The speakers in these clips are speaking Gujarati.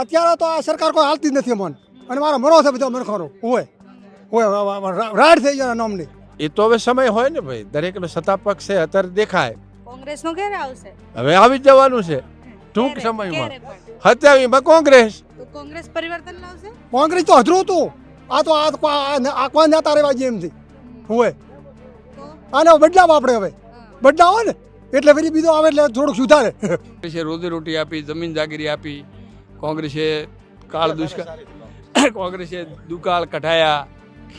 અત્યારે તો આ સરકાર કોઈ હાલતી જ નથી મન અને મારો મરો છે બધો મરખરો હોય હોય રાડ થઈ ગયો નામની. એ તો હવે સમય હોય ને ભાઈ. દરેકનો સત્તા પક્ષ છે અત્યારે દેખાય. કોંગ્રેસનો ક્યારે આવશે. હવે આવી જ જવાનું છે. ટૂંક? સમયમાં? સત્યાવીમાં કોંગ્રેસ. કોંગ્રેસ પરિવર્તન લાવશે? કોંગ્રેસ તો હજરું હતું. આ તો આ આખવા નેતા રહેવા જેમ થી હોય આને બદલાવ આપણે હવે. બદલાવો ને એટલે ફરી બીજો આવે એટલે થોડુંક સુધારે. રોજી રોટી આપી જમીન જાગીરી આપી કોંગ્રેસે કાળ દુષ્કાળ કોંગ્રેસે દુકાળ કઢાયા.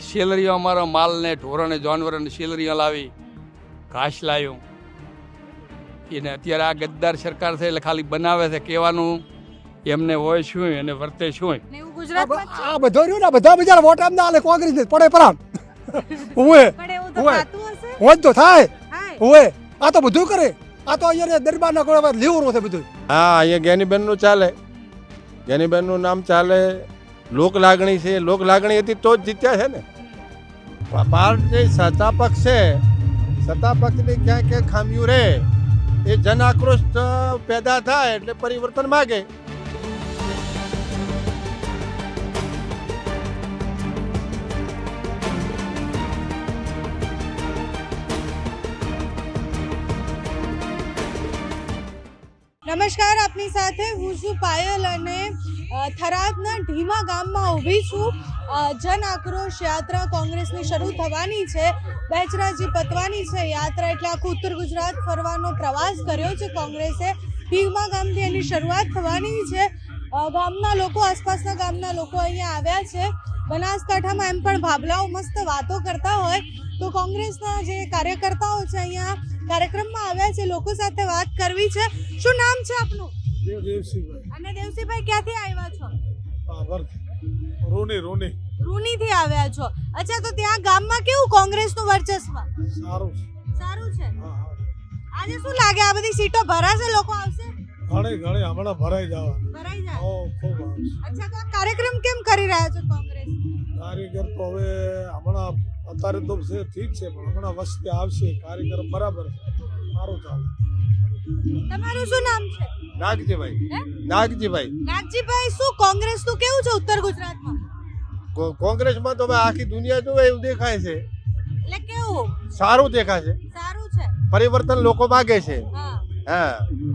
સેલરીઓ અમારો માલને ઢોરોને જાનવરોને સેલરીઓ લાવી ઘાસ લાવ્યું એને અત્યારે આ ગદ્દાર સરકાર છે એટલે ખાલી બનાવે છે કહેવાનું. એમને હોય શું એને વર્તે શું. આ બધો રહ્યું ને બધા બજાર વોટ આમ ના કોંગ્રેસ ને પડે પરામ હુએ હોય. તો થાય. હુએ આ તો બધું કરે. આ તો અહીંયા દરબાર ના કોઈ લેવું છે બધું. હા અહીંયા જ્ઞાનીબેનનું ચાલે. જ્ઞાનીબેનનું નામ ચાલે, લોક લાગણી છે, લોક લાગણી હતી તો જ જીત્યા છે ને? પાર્ટી સત્તા પક્ષ છે, સત્તા પક્ષની ક્યાં ક્યાંય ખામીઓ રહે, એ જન આક્રોશ પેદા થાય એટલે પરિવર્તન માગે. નમસ્કાર, આપની સાથે હું છું પાયલ અને થરાદના ઢીમા ગામમાં ઊભી છું. જન આક્રોશ યાત્રા કોંગ્રેસની શરૂ થવાની છે. બેચરાજી પતવાની છે યાત્રા એટલે આખું ઉત્તર ગુજરાત ફરવાનો પ્રવાસ કર્યો છે કોંગ્રેસે. ઢીમા ગામથી એની શરૂઆત થવાની છે. ગામના લોકો, આસપાસના ગામના લોકો અહીંયા આવ્યા છે. બનાસકાંઠામાં એમ પણ ભાભલાઓ મસ્ત વાતો કરતા હોય. તો કોંગ્રેસના જે કાર્યકર્તાઓ છે અહીંયા કાર્યક્રમમાં આવ્યા છે લોકો સાથે વાત કરવી છે. શું નામ છે આપનું? અને દેવસીભાઈ ક્યાંથી આવ્યા છો? રોની રોની. થી આવ્યા છો. અચ્છા તો ત્યાં ગામમાં કેવું કોંગ્રેસનું વર્ચસ્વ? સારું સારું છે? આજે શું લાગે? આ બધી સીટો ભરાશે લોકો આવશે? ઘણી ઘણી. હમણાં ભરાઈ જવા ભરાઈ જાય? ખૂબ અચ્છા તો આ કાર્યક્રમ કેમ કરી રહ્યા છો કોંગ્રેસ? કારીગર તો હવે હમણાં અત્યારે તો છે ઠીક છે પણ હમણાં વસ્તી આવશે કારીગર બરાબર છે. સારું ચાલે. તમારું શું નામ છે? નાગજીભાઈ. હે? નાગજીભાઈ. નાગજીભાઈ શું કોંગ્રેસનું કેવું છે ઉત્તર ગુજરાતમાં? કો- કોંગ્રેસમાં તો હવે આખી દુનિયા જોવે એવું દેખાય છે. એટલે કેવું? સારું દેખાય છે. સારું છે. પરિવર્તન લોકો માગે છે. હા. હા.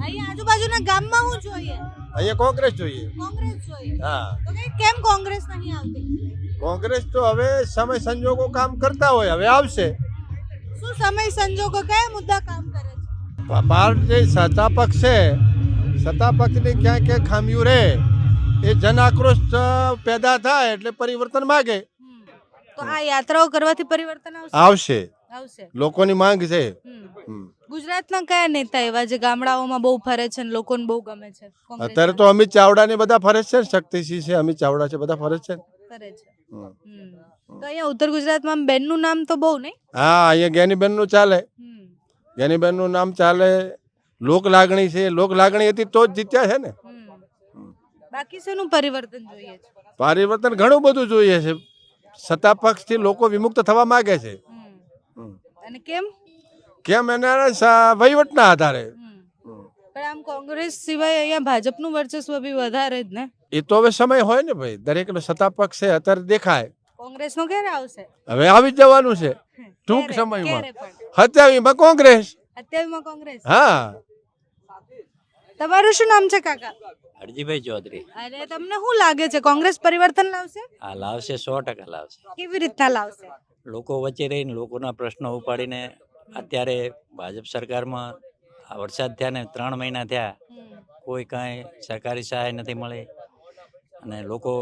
અહીંયા આજુબાજુના ગામમાં હું જોઈએ? અહીંયા કોંગ્રેસ જોઈએ. કોંગ્રેસ જોઈએ. હા. તો કેમ કોંગ્રેસ નહીં આવતી? કોંગ્રેસ તો હવે સમય સંજોગો કામ કરતા હોય હવે આવશે. શું સમય સંજોગો કયા મુદ્દા કામ કરે છે? પાર્ટી સત્તા પક્ષ છે. સત્તા પક્ષની ક્યાં ક્યાં ખામીઓ રહે. એ જન આક્રોશ પેદા થાય એટલે પરિવર્તન માગે. તો આ યાત્રાઓ કરવાથી પરિવર્તન આવશે? આવશે. લોકોની માંગ છે. ગુજરાતના કયા નેતા એવા જે ગામડાઓમાં બહુ ફરે છે અને લોકોને બહુ ગમે છે? અત્યારે તો અમિત ચાવડા ને બધા ફરે છે શક્તિસિંહ છે અમિત ચાવડા છે બધા ફરે છે ફરે છે. તો અહીંયા ઉત્તર ગુજરાતમાં બેનનું નામ તો બહુ નહીં? હા અહીંયા જ્ઞાનીબેનનું ચાલે. જ્ઞાનીબેનનું નામ ચાલે. લોક લાગણી છે. લોક લાગણી હતી તો જ જીત્યા છે ને. બાકી શેનું પરિવર્તન જોઈએ છે? પરિવર્તન ઘણું બધું જોઈએ છે. સત્તા પક્ષથી લોકો વિમુક્ત થવા માંગે છે. અને કેમ? કેમ? એના સ- વહીવટના આધારે. હમ. પણ આમ કોંગ્રેસ સિવાય અહીંયા ભાજપનું વર્ચસ્વ બી વધારે જ ને. એ તો હવે સમય હોય ને ભાઈ. દરેકનો સત્તા પક્ષ છે અત્યારે દેખાય. કોંગ્રેસનો ક્યારે આવશે? હવે આવી જ જવાનું છે. ટૂંક સમયમાં. સત્યાવીમાં કોંગ્રેસ. અત્યારમાં કોંગ્રેસ? હા. તમારું શું નામ છે કાકા? હરજીભાઈ ચૌધરી. અરે તમને શું લાગે છે? કોંગ્રેસ પરિવર્તન લાવશે? આ લાવશે સો ટકા લાવશે. કેવી રીતના લાવશે? લોકો વચ્ચે રહીને લોકોના પ્રશ્નો ઉપાડીને અત્યારે ભાજપ સરકારમાં આ વરસાદ થયા ને ત્રણ મહિના થયા કોઈ કાંઈ સરકારી સહાય નથી મળી અને લોકો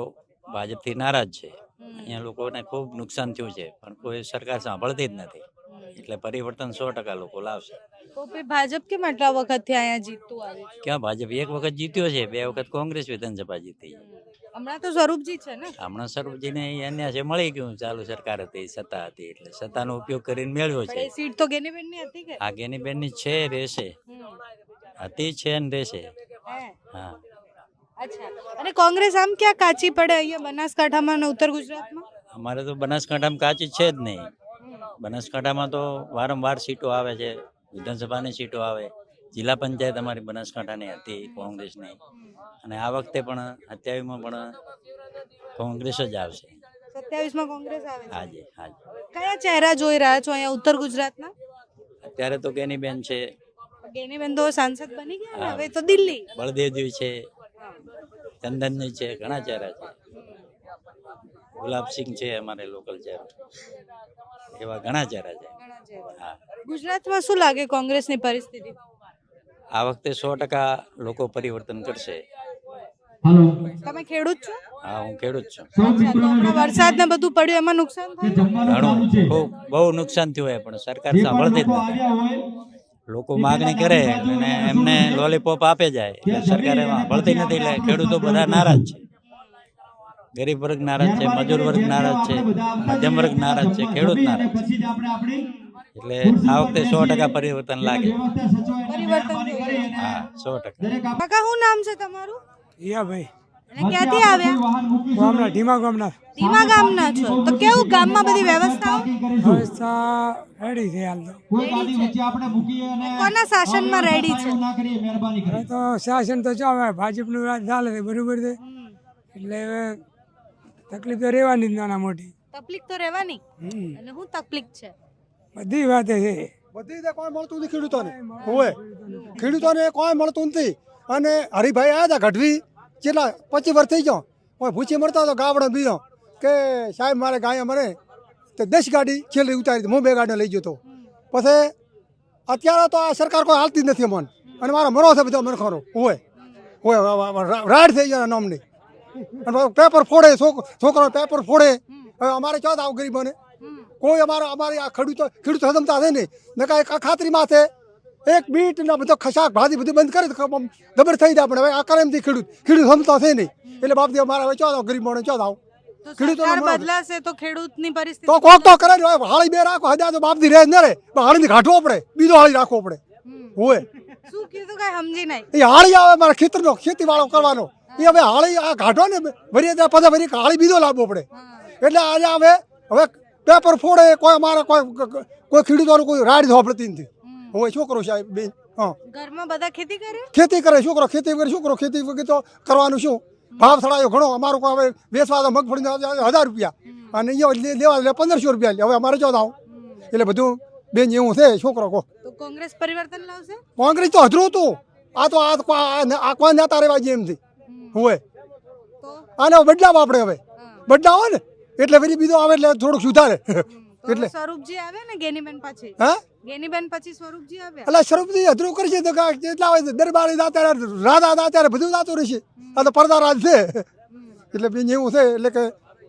ભાજપથી નારાજ છે. અહીંયા લોકોને ખૂબ નુકસાન થયું છે પણ કોઈ સરકાર સાંભળતી જ નથી. એટલે પરિવર્તન સો ટકા લોકો લાવશે. ભાજપ કેમ આટલા વખતથી અહીંયા જીતતું આવ્યું ક્યાં ભાજપ એક વખત જીત્યો છે બે વખત કોંગ્રેસ વિધાનસભા જીતી. હમણાં તો સ્વરૂપજી છે ને? હમણાં સ્વરૂપજીને અહીંયા છે મળી ગયું ચાલુ સરકાર હતી સત્તા હતી એટલે સત્તાનો ઉપયોગ કરીને મેળવ્યો છે. સીટ તો ગેનીબેનની હતી કે? આગેની બેનની છે રહેશે. હતી છે ને રહેશે. હા. અચ્છા. અને કોંગ્રેસ આમ ક્યાં કાચી પડે અહીંયા બનાસકાંઠામાં અને ઉત્તર ગુજરાતમાં? અમારે તો બનાસકાંઠામાં કાચી છે જ નહીં. બનાસકાંઠામાં તો વારંવાર સીટો આવે છે વિધાનસભાની સીટો આવે. જિલ્લા પંચાયત અમારી બનાસકાંઠાની હતી કોંગ્રેસની. અને આ વખતે પણ અત્યાવીસમાં પણ કોંગ્રેસ જ આવશે. સત્યાવીસમાં કોંગ્રેસ આવે છે. હાજી હાજી. કયા ચહેરા જોઈ રહ્યા છો અહીંયા ઉત્તર ગુજરાતના? અત્યારે તો બેન છે. ગેનીબેન તો સાંસદ બની ગયા હવે તો દિલ્હી. બળદેવજી છે ચંદનજી છે ઘણા ચહેરા છે. ગુલાબસિંહ છે અમારે લોકલ ચહેરો. એવા ઘણા ચહેરા છે. હા. ગુજરાતમાં શું લાગે કોંગ્રેસની પરિસ્થિતિ? આ વખતે સો ટકા લોકો પરિવર્તન કરશે. તમે ખેડૂત છો? હા હું ખેડૂત છું. વરસાદ ને બધું પડ્યું એમાં નુકસાન થયું? ઘણું બહુ બહુ નુકસાન થયું હોય પણ સરકાર સાંભળતી જ નથી. લોકો માગણી કરે અને એમને લોલીપોપ આપે જાય એટલે સરકાર એમાં નથી એટલે ખેડૂતો બધા નારાજ છે. ગરીબ વર્ગ નારાજ છે મજૂર વર્ગ નારાજ છે મધ્યમ વર્ગ નારાજ છે ખેડૂત નારાજ છે. એટલે આ વખતે સો ટકા પરિવર્તન લાગે. પરિવર્તન હા સો ટકા. કાકા શું નામ છે તમારું? યા ભાઈ. અને ક્યાંથી આવ્યા? ગામના ઢીમા ગામના. ધીમા ગામના છો. તો કેવું ગામમાં બધી વ્યવસ્થાઓ? વ્યવસ્થા રેડી છે હાલ તો. કોના શાસનમાં રેડી છે? હવે તો શાસન તો જો હવે ભાજપનું રાજ ચાલે છે બરોબર છે. એટલે હવે તકલીફ તો રહેવાની જ નાના મોટી. તકલીફ તો રહેવાની. અને શું તકલીફ છે? બધી વાતે છે. બધી રીતે કોઈ મળતું નથી ખેડૂતોને. હોય ખેડૂતોને કોઈ મળતું નથી. અને હરિભાઈ આવ્યા હતા ગઢવી? કેટલા પચીસ વર્ષ થઈ ગયો. કોઈ ભૂચી મળતા તો ગાવડો બીજો. કે સાહેબ મારે ગાય મરે. તો દસ ગાડી છેલ્લી ઉતારી. હું બે ગાડીને લઈ જતો પછી અત્યારે તો આ સરકાર કોઈ હાલતી જ નથી મને અને મારો મરો છે બધો મને ખરો હોય હોય રાડ થઈ ગયો નામની. અને પેપર ફોડે છોક- છોકરો પેપર ફોડે. હવે અમારે ચો આવું ગરીબોને? કોઈ અમારો અમારી આ ખેડૂતો ખેડૂતો હદમતા છે નહીં. નકા એક ખાતરીમાં છે એક બીટ ને બધો ખસાક ભાજી બધું બંધ કરે તો દબર થઈ જાય પણ હવે આ કરે એમથી ખેડૂત ખેડૂત સમતા છે નહીં. એટલે બાપ દેવ મારા હવે ચો ગરીબ માણસ ચો આવું. બદલાશે તો ખેડૂતની પરિસ્થિતિ તો કોક તો કરે હાળી બે રાખો હજાર તો બાપ દી રહે ન રહે પણ હાળીને કાઢવો પડે બીજો હાળી રાખવો પડે. હોય શું કીધું કઈ સમજી નહીં. એ હાળી આવે મારા ખેતરનો ખેતી વાળો કરવાનો. એ હવે હાળી આ ઘાટો ને ભરી પછી ભરી હાળી બીજો લાવવો પડે. એટલે આજે હવે હવે પેપર ફોડે કોઈ અમારે કોઈ કોઈ ખેડૂતોનું કોઈ રાડ ધોપડતી નથી. હમ. હોય છોકરો સાહેબ બેન હા. ઘરમાં બધા ખેતી કરે? ખેતી કરે છોકરો ખેતી વગર છોકરો ખેતી વગર તો કરવાનું શું? ભાવ થડાયો ઘણો. અમારો હવે વેચવા તો મગફળી હજાર રૂપિયા. અને અહીંયા લેવા લે પંદરસો રૂપિયા લે. હવે અમારે ચૌદ આવું એટલે બધું બેન એવું છે. છોકરો કો કોંગ્રેસ પરિવર્તન લાવશે? કોંગ્રેસ તો હજરું હતું. આ તો આ તો કો- આ આ કોઈ નેતા રહેવા જેમ એમથી હોય. આને બદલાવ આપણે હવે. બદલાવો ને. એટલે ફરી બીજો આવે એટલે થોડુંક સુધારે. એટલે? સ્વરૂપજી આવે ને ગેનીબેન પછી. હા? ગેનીબેન પછી સ્વરૂપજી આવે. એટલે સ્વરૂપજી અધરું કરશે તો કાંઈક હોય દરબારી દાતા રાધા દાતા બધું દાતું રહેશે. આ તો પડદા રાજ છે એટલે બેન એવું છે એટલે કે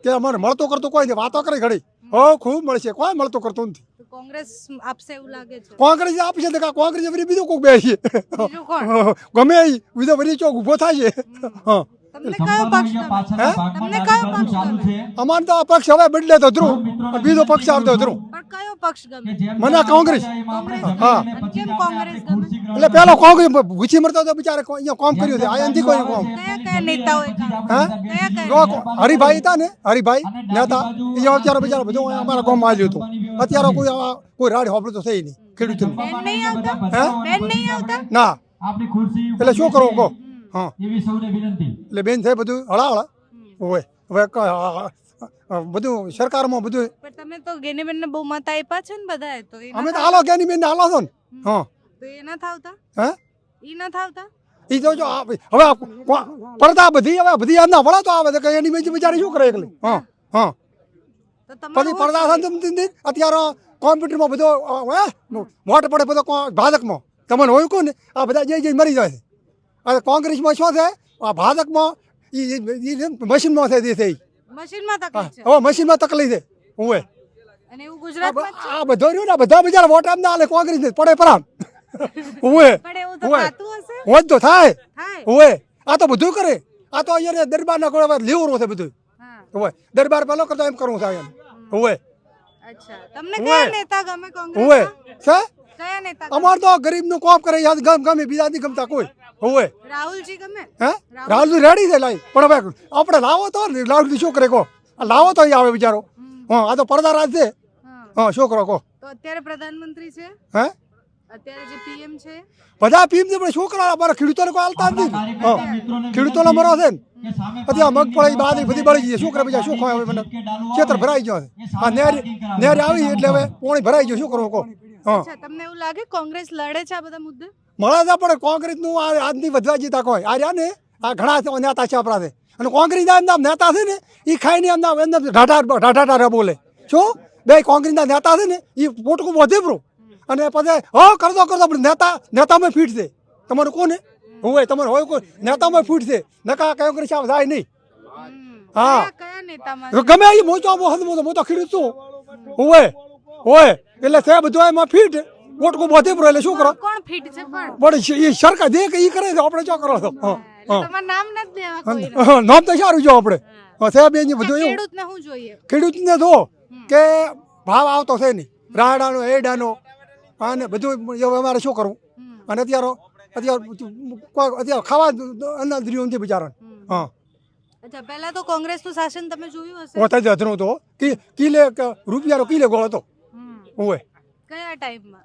કે અમારે મળતો કરતો કોઈ નહીં. વાતો કરે ઘડી. હો ખૂબ મળશે. કોઈ મળતો કરતો નથી. કોંગ્રેસ આપશે એવું લાગે છે. કોંગ્રેસ આપશે તો કોંગ્રેસ વળી બીજું કોઈક બેસીએ ગમે બીજો વરી ચોક ઊભો થાય છે. હા. તમને કયો પક્ષ ગમે? હે? તમને કયો પક્ષ ગમે? અમારે તો આ પક્ષ હવે બદલે તો ધ્રુવ. બીજો પક્ષ આવતો ધ્રુવ. પણ કયો પક્ષ ગમે? મને કોંગ્રેસ. હા. એટલે પેલો કોંગ્રેસ ભૂચી મરતો તો બિચારે અહીંયા કોમ કર્યું છે. નથી કોઈ કોમ. હરિભાઈ હતા ને હરિભાઈ નેતા એ અત્યારે બિચારા બધું અમારા કોમ આવ્યું હતું. અત્યારે કોઈ કોઈ રાડ હોપડું તો થઈ નહીં આવતા? ના. એટલે શું કરો કહો? હા. એવી સૌને વિનંતી. એટલે બેન છે બધું હળાવળા હોય હવે બધું સરકારમાં બધું પણ તમે તો ગેનીબેન ને બહુ મત આપ્યા છે ને બધાએ તો અમે તો હાલો ક્યાંની બેન હાલો છો ને. હા. તો એ ના થાવતા હે? ઈ ના થાવતા એ તો જો આ- હવે પડતા બધી હવે બધી આના વળા તો આવે તો કે એની બીજી બિચારી શું કરે એકલી? હા હા. પછી પડતા પડદા થાય? સાથે અત્યારે કોમ્પ્યુટરમાં બધો મોટ પડે બધો કો- ભાજકમાં. તમને હોય કોને આ બધા જઈ જઈ મરી જાય છે. અને કોંગ્રેસમાં શું છે? આ ભાજકમાં એ મશીનમાં છે તે થઈ. મશીનમાં તકલીફ છે? હવે મશીનમાં તકલીફ છે. હું જ? આ બધો રહ્યું ને બધા બિચારા વોટ આમ ના કોંગ્રેસ ને પડે પરામ. હોય પણ તો થાય. થાય. આ તો બધું કરે. આ તો અહીંયા દરબારના કોઈ લેવું છે બધું. હા. દરબાર પેલો કરતો એમ કરવું થાય એમ. ગમે? અમાર તો ગરીબનું કોમ કરે યાદ ગમ ગમે બીજા નથી ગમતા કોઈ. હોય રાહુલજી ગમે? હે? રાહુલ રેડી છે લાઈ પણ હવે આપણે લાવો તો ને રાહુલ શું કરે કહો લાવો તો અહીં આવે બિચારો. હા આ તો પડદા રાજ છે. હા. છોકરો કહો. તો અત્યારે પ્રધાનમંત્રી છે? હે? અત્યારે જે પીએમ છે? બધા પીએમ છે પણ છોકરા અમારા ખેડૂતોને કોઈ હાલતા જ નથી. હા. ખેડૂતોનો મરો છે ને. અત્યારે મગફળી બાદ બધી બળી ગઈ છે. છોકરા બીજા શું ખવાય હવે મને? ખેતર ભરાઈ ગયો છે. આ નેર નેર આવી એટલે હવે પોણી ભરાઈ ગયું શું કરવું કહો. હા. તમને એવું લાગે કોંગ્રેસ લડે છે આ બધા મુદ્દે? મળે છે પણ કોંગ્રેસનું આ આજની વધવા જીતા કોઈ આ રહ્યા ને આ ઘણા છે નેતા છે આપણા અને કોંગ્રેસના એમના નેતા છે ને એ ખાઈને એમના એમના ઢાઢા ઢાઢા ઢાઢા બોલે. શું બે કોંગ્રેસના નેતા છે ને એ પોટકું વધે બ્રો. અને પછી હો કરતો કરતો પણ નેતા નેતામાં ફીટ છે. તમારું કોને? હોય તમારે હોય કોઈ? નેતામાં ફીટ છે. નકા કોંગ્રેસ આમ જાય નહીં. હા. ગમે એ મોચો મોતો મોતો ખેડૂત છું. હોય હોય એટલે સાહેબ બધું એમાં ફીટ. પોટકું વધે બ્રો એટલે શું કરો? કોણ ફિટ છે પણ પણ એ સરકાર દે કે એ કરે આપણે શું કરો છો તમારું નામ નથી દેવા કોઈ નામ તો સારું જો આપણે. સાહેબ એની બધું એવું. ખેડૂતને શું જોઈએ? ખેડૂતને તો કે ભાવ આવતો છે નહીં. રાડાનો એડાનો અને બધું હવે અમારે શું કરવું? અને અત્યારે અત્યારે અત્યારે ખાવા અનાજ રહ્યું નથી બિચારાને. હા. અચ્છા પહેલા તો કોંગ્રેસનું શાસન તમે જોયું હશે? પોતે જ અધરું તો કિલે રૂપિયાનો કિલે ગોળ હતો. હોય કયા ટાઈમમાં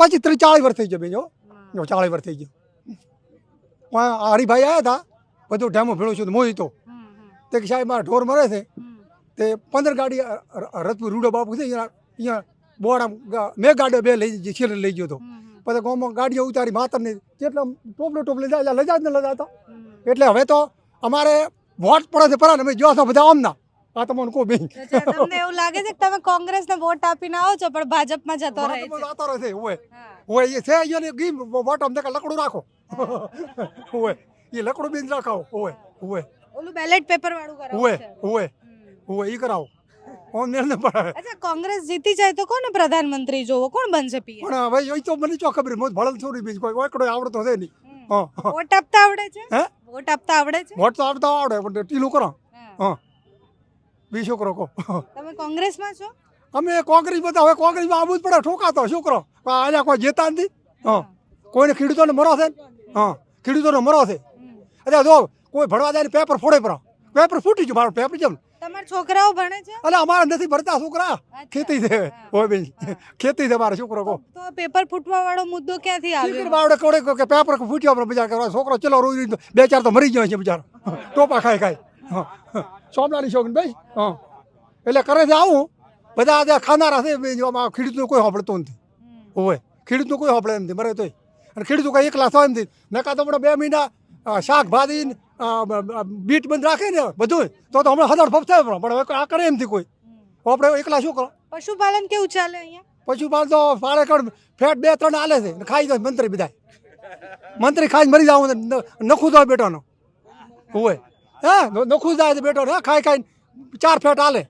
પછી ત્રીસ ચાળીસ વર્ષ થઈ ગયો બીજો જો ચાળીસ વર્ષ થઈ ગયો. હરિભાઈ આવ્યા હતા બધું ઢેમો ભેળું છું મોહી તો તે કે સાહેબ મારા ઢોર મરે છે. તે પંદર ગાડી રતપુર રૂડો બાપુ છે અહીંયા આમ મેં ગાડીઓ બે લઈ છેલ્લે લઈ ગયો હતો. પછી ગામમાં ગાડીઓ ઉતારી માતરને જેટલા ટોપલો ટોપલે જાય લજા જ ને લજાતા. એટલે હવે તો અમારે વોટ પડે છે પરા ને અમે જો બધા આમના. આ તો બેન. અચ્છા, તમને એવું લાગે છે કે તમે કોંગ્રેસને વોટ આપીને આવો છો પણ ભાજપમાં જતો રહે છે. જતો રહે છે હોય ઓય એ છે અહીંયા ગીમ વોટ અમને લકડું રાખો. ઓય એ લકડું બીન રાખાવો ઓય ઓય. ઓલું બેલેટ પેપર વાળું કરાવો ઓય ઓય ઓય. એ કરાવો. નિર્ણય પડે અચ્છા કોંગ્રેસ જીતી જાય તો કોને પ્રધાનમંત્રી જોવો? કોણ બનશે પીએમ પણ હવે એ તો મને ચો ખબર મોત ભળલ થોડી બીજ કોઈ ઓકડો આવડતો છે નહીં. વોટ આપતા આવડે છે? હે? વોટ આપતા આવડે છે? વોટ તો આવડતા આવડે પણ ટીલું કરો. હા. બી છોકરો કહો. તમે કોંગ્રેસમાં છો? અમે કોંગ્રેસ બધા હવે કોંગ્રેસમાં આવું જ પડે ઠોકાતો છોકરો. કરો અહીંયા કોઈ જેતા નથી. હા. કોઈને ખેડૂતોને મરો છે? હા. ખેડૂતોને મરો છે. અરે જો કોઈ ભણવા જાય પેપર ફોડે પર. પેપર ફૂટી ગયું મારું પેપર જેમ. તમારા છોકરાઓ ભણે છે? અરે અમારા નથી ભરતા છોકરા. ખેતી છે. હોય બેન ખેતી છે મારા છોકરો કહો. તો પેપર ફૂટવા વાળો મુદ્દો ક્યાંથી આવ્યો? બાવડે કોડે કે પેપર ફૂટ્યો આપણે બજાર કરવા. છોકરો ચલો રોઈ બે ચાર તો મરી ગયો છે બજાર. ટોપા ખાઈ ખાઈ. હા હા. સોમનાની શોખીન ભાઈ હા. એટલે કરે છે આવું બધા આ ખાનારા છે બે ખેડૂતનું કોઈ સાંભળતું નથી. હોય ખેડૂતનું કોઈ સાંભળે એમ નથી. મરે તોય. અને ખેડૂતો કઈ એકલા થાય એમ નથી. નકા તો બે મહિના શાકભાજી બીટ બંધ રાખે ને બધું તો તો હમણાં હજાર ફફ થાય પણ હવે આ કરે એમથી કોઈ. આપણે એકલા શું કરો? પશુપાલન કેવું ચાલે અહીંયા? પશુપાલન તો ફાળે કણ ફેટ બે ત્રણ આલે છે ને ખાઈ જાય મંત્રી બધા મંત્રી ખાઈને મરી જાવ નખું તો બેટાનો. હોય હા ન- નખું જાય બેટો હા ખાઈ ખાઈને ચાર ફેટ હાલે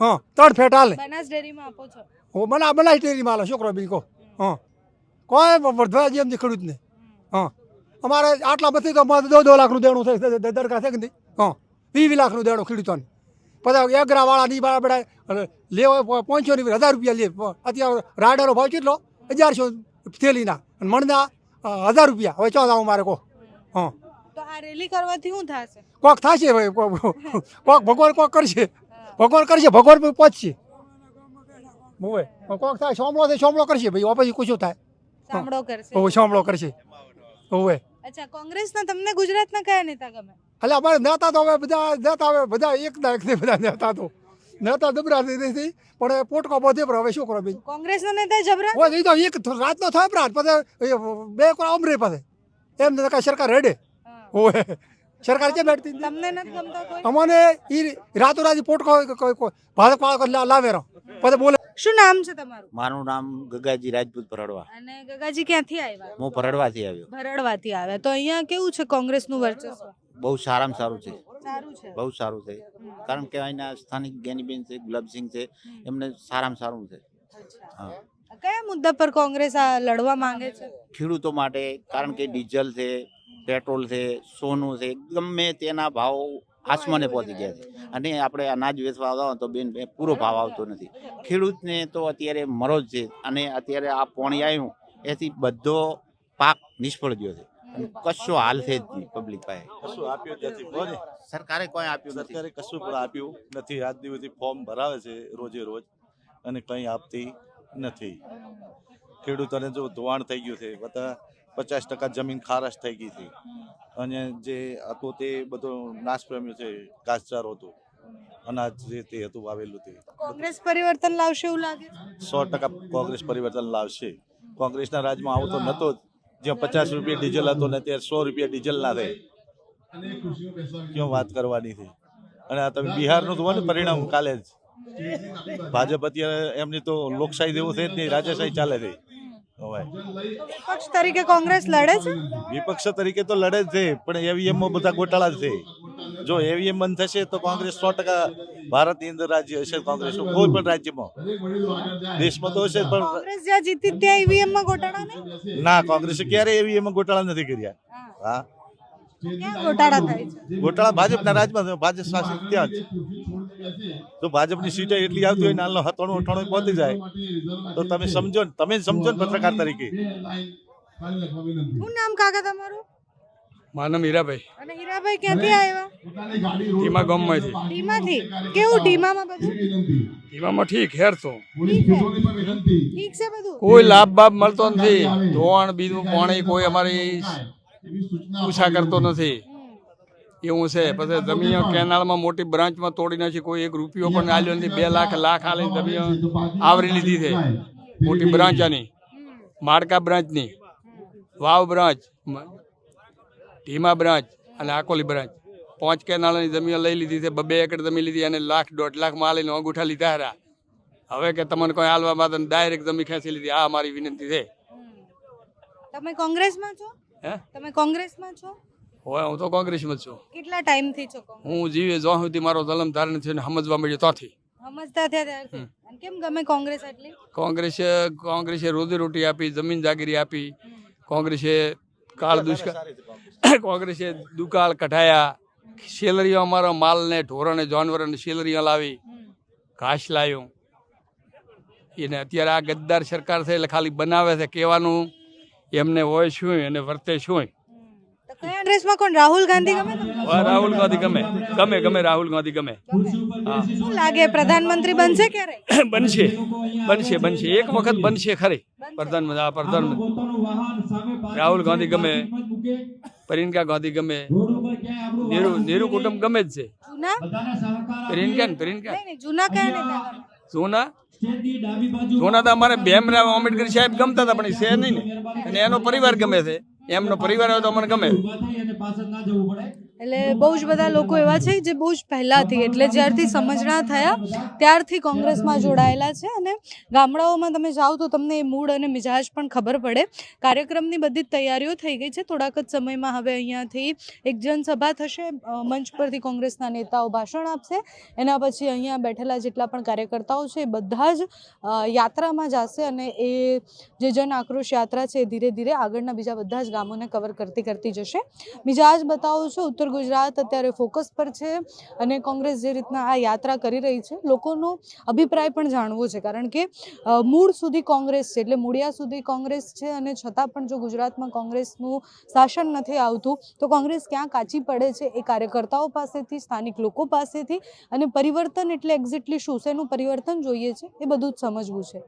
હા. ત્રણ ફેટ હાલે બનાસ ડેરીમાં આપો છો. હું મને બનાવી ટેરીમાં હાલે છોકરો બીજો હા. કોઈ વધવા જેમ થી ખેડૂત ને. હા. અમારે આટલા બધી તો દો દો લાખનું દેણું થાય દરકાર થાય કે નહીં? હા. વીસ વીસ લાખનું દેણું ખેડૂતોને. પછી એગરાવાળા ની બાળા બધા લેવો પાંચસો ની હજાર રૂપિયા લે. અત્યારે રાડરનો ભાવ કેટલો? હજારસો થેલીના. અને મણના હજાર રૂપિયા. હવે ચો આવું મારે કહો? હા. આ રેલી કરવાથી શું થશે? કોક થશે ભાઈ કોક ભગવાન કોક કરશે. ભગવાન કરશે ભગવાન પછી પહોંચશે. હોય કોક થાય સોમલો થાય સોમલો કરશે ભાઈ પછી કુછું થાય. સાંભળો કરશે. હોય સોમલો કરશે. હોય અચ્છા કોંગ્રેસના તમને ગુજરાતના કયા નેતા ગમે? એટલે અમારે નેતા તો હવે બધા નેતા હવે બધા એક ના એક બધા નેતા તો. નેતા દબરા દીધી પણ પોટકો બધે પર હવે શું કરો બીજું કોંગ્રેસના નેતા જબરા? હોય એ તો એક રાતનો થાય પ્રાણ પછી બે કોણ અમરે પાસે એમ કાંઈ સરકાર રેડે હોય સરકાર કેમ બેઠતી તમને નથી ગમતો કોઈ? અમને ઈ રાતો રાત પોટકો કોઈ કોઈ ભાજપ વાળા લાવે રહો પછી બોલે શું નામ છે તમારું? મારું નામ ગગાજી રાજપૂત ભરડવા. અને ગગાજી ક્યાંથી આવ્યા? હું ભરડવાથી આવ્યો. ભરડવાથી આવ્યા. તો અહીંયા કેવું છે કોંગ્રેસનું વર્ચસ્વ? બહુ સારામાં સારું છે. સારું છે. બહુ સારું છે. કારણ કે અહીંના સ્થાનિક જ્ઞાનીબેન છે ગુલાબસિંહ છે એમને સારામાં સારું છે. હા કયા મુદ્દા પર કોંગ્રેસ આ લડવા માંગે છે? ખેડૂતો માટે કારણ કે ડીઝલ છે પેટ્રોલ છે સોનું છે ગમે તેના ભાવ આસમાને પહોંચી ગયા છે. અને આપણે અનાજ વેચવા આવતા તો બેન પૂરો ભાવ આવતો નથી. ખેડૂતને તો અત્યારે મરો જ છે અને અત્યારે આ પોણી આવ્યું એથી બધો પાક નિષ્ફળ ગયો છે. કશો હાલ છે જ નહીં પબ્લિક પાસે. કશું આપ્યું નથી બોલે. સરકારે કોઈ આપ્યું નથી. સરકારે કશું પણ આપ્યું નથી. આજ દિવસથી ફોર્મ ભરાવે છે રોજે રોજ અને કંઈ આપતી નથી. ખેડૂતોને જો ધોવાણ થઈ ગયું છે બધા પચાસ ટકા જમીન ખારાશ થઈ ગઈ હતી. અને જે હતું તે બધો નાશ પામ્યું છે ઘાસચારો હતો. અનાજ જે તે હતું વાવેલું તે. કોંગ્રેસ પરિવર્તન લાવશે એવું લાગે સો ટકા કોંગ્રેસ પરિવર્તન લાવશે. કોંગ્રેસના રાજમાં આવતો નતો જ. જ્યાં પચાસ રૂપિયા ડીઝલ હતો ને ત્યારે સો રૂપિયા ડીઝલ ના થાય. ક્યાં વાત કરવાની છે? અને આ તમે બિહારનું જુઓ ને પરિણામ કાલે જ. ભાજપ અત્યારે એમની તો લોકશાહી જેવું છે જ નહીં રાજાશાહી ચાલે છે. વિપક્ષ તરીકે કોંગ્રેસ લડે છે? વિપક્ષ તરીકે તો લડે છે પણ એવીએમમાં બધા ગોટાળા છે. જો એવીએમ બંધ થશે તો કોંગ્રેસ સો ટકા ભારતની અંદર રાજ્ય હશે કોંગ્રેસ કોઈ પણ રાજ્યમાં. દેશમાં તો હશે પણ કોંગ્રેસ જ્યાં જીતી ત્યાં ઈવીએમમાં ગોટાળા નહીં? ના કોંગ્રેસે ક્યારે એવીએમ ગોટાળા નથી કર્યા. હા. ક્યાં ગોટાળા થાય છે? ગોટાળા ભાજપના રાજમાં ભાજપ શાસિત ત્યાં જ. તો ભાજપની સીટો એટલી આવતી હોય નાનો હતણું અઠાણું પહોંચી જાય તો તમે સમજો ને તમે સમજો ને પત્રકાર તરીકે. શું નામ કાકા તમારું? મારું હીરાભાઈ. અને હીરાભાઈ ક્યાંથી આવ્યા? ધીમા ગામમાંથી ઢીમાથી? કેવું ઢીમામાં બધું? ધીમામાં ઠીક હેર તો. ઠીક છે. બધું. કોઈ લાભ બાભ મળતો નથી. ધોવાણ બીજું પાણી કોઈ અમારી પૂછા કરતો નથી. એવું છે. પછી જમીન કેનાલમાં મોટી બ્રાન્ચમાં તોડી નાખી કોઈ એક રૂપિયો પણ આલ્યો નથી. બે લાખ લાખ આલે જમીન આવરી લીધી છે. મોટી બ્રાન્ચ આની. માડકા બ્રાન્ચની. વાવ બ્રાન્ચ. ધીમા બ્રાન્ચ અને આકોલી બ્રાન્ચ. પાંચ કેનાલની જમીન લઈ લીધી છે. બબે એકર જમીન લીધી અને લાખ દોઢ લાખમાં આલીને અંગૂઠા લીધા હતા. હવે કે તમને કોઈ હાલવા માટે ડાયરેક્ટ જમી ખેંચી લીધી આ મારી વિનંતી છે. તમે કોંગ્રેસમાં છો? હે? તમે કોંગ્રેસમાં છો? હવે હું તો કોંગ્રેસમાં જ છું. કેટલા ટાઈમથી છો હું જીવે જ્યાં સુધી મારો જલમ ધારણ છે ને સમજવા મળ્યો ત્યાંથી. સમજતા થયા ત્યારથી અને કેમ ગમે કોંગ્રેસ એટલી? કોંગ્રેસે કોંગ્રેસે રોજી રોટી આપી જમીન જાગીરી આપી. કોંગ્રેસે કાળ દુષ્કાળ કોંગ્રેસે. દુકાળ કઢાયા. સેલરીઓ અમારા માલને ઢોરને જાનવરોને સેલરીઓ લાવી. ઘાસ લાવ્યું એને અત્યારે આ ગદ્દાર સરકાર છે એટલે ખાલી બનાવે છે કહેવાનું. એમને હોય શું અને વર્તે શું કયા ડ્રેસમાં કોણ? રાહુલ ગાંધી ગમે રાહુલ ગાંધી ગમે. ગમે ગમે રાહુલ ગાંધી ગમે. શું લાગે પ્રધાનમંત્રી બનશે ક્યારે? બનશે. બનશે બનશે. એક વખત બનશે ખરી. પ્રધાનમંત્રી આ પ્રધાનમંત્રી રાહુલ ગાંધી ગમે. પ્રિયંકા ગાંધી ગમે. નેહરુ નેહરુ કુટુંબ ગમે જ છે. જૂના? પ્રિયંકા પ્રિયંકા? જૂના કયા નેતા સોના તો અમારે ભીમરાવ આંબેડકર સાહેબ ગમતા હતા પણ એ છે નહીં ને. અને એનો પરિવાર ગમે છે. એમનો પરિવાર હોય તો અમને ગમે. એટલે બહુ જ બધા લોકો એવા છે જે બહુ જ પહેલાંથી, એટલે જ્યારથી સમજણા થયા, ત્યારથી કોંગ્રેસમાં જોડાયેલા છે. અને ગામડાઓમાં તમે જાઓ તો તમને એ મૂડ અને મિજાજ પણ ખબર પડે. કાર્યક્રમની બધી જ તૈયારીઓ થઈ ગઈ છે. થોડાક જ સમયમાં હવે અહીંયાથી એક જનસભા થશે. મંચ પરથી કોંગ્રેસના નેતાઓ ભાષણ આપશે. એના પછી અહીંયા બેઠેલા જેટલા પણ કાર્યકર્તાઓ છે એ બધા જ યાત્રામાં જશે અને એ જે જન આક્રોશ યાત્રા છે એ ધીરે ધીરે આગળના બીજા બધા જ ગામોને કવર કરતી કરતી જશે. મિજાજ બતાવું છું, ઉત્તર ગુજરાત અત્યારે ફોકસ પર છે અને કોંગ્રેસ જે રીતના આ યાત્રા કરી રહી છે, લોકોનો અભિપ્રાય પણ જાણવો છે. કારણ કે મૂળ સુધી કોંગ્રેસ છે એટલે મૂળિયા સુધી કોંગ્રેસ છે અને છતાં પણ જો ગુજરાતમાં કોંગ્રેસનું શાસન નથી આવતું, તો કોંગ્રેસ ક્યાં કાચી પડે છે એ કાર્યકર્તાઓ પાસેથી, સ્થાનિક લોકો પાસેથી અને પરિવર્તન એટલે એક્ઝેક્ટલી શું? શેનું પરિવર્તન જોઈએ છે? એ બધું જ સમજવું છે.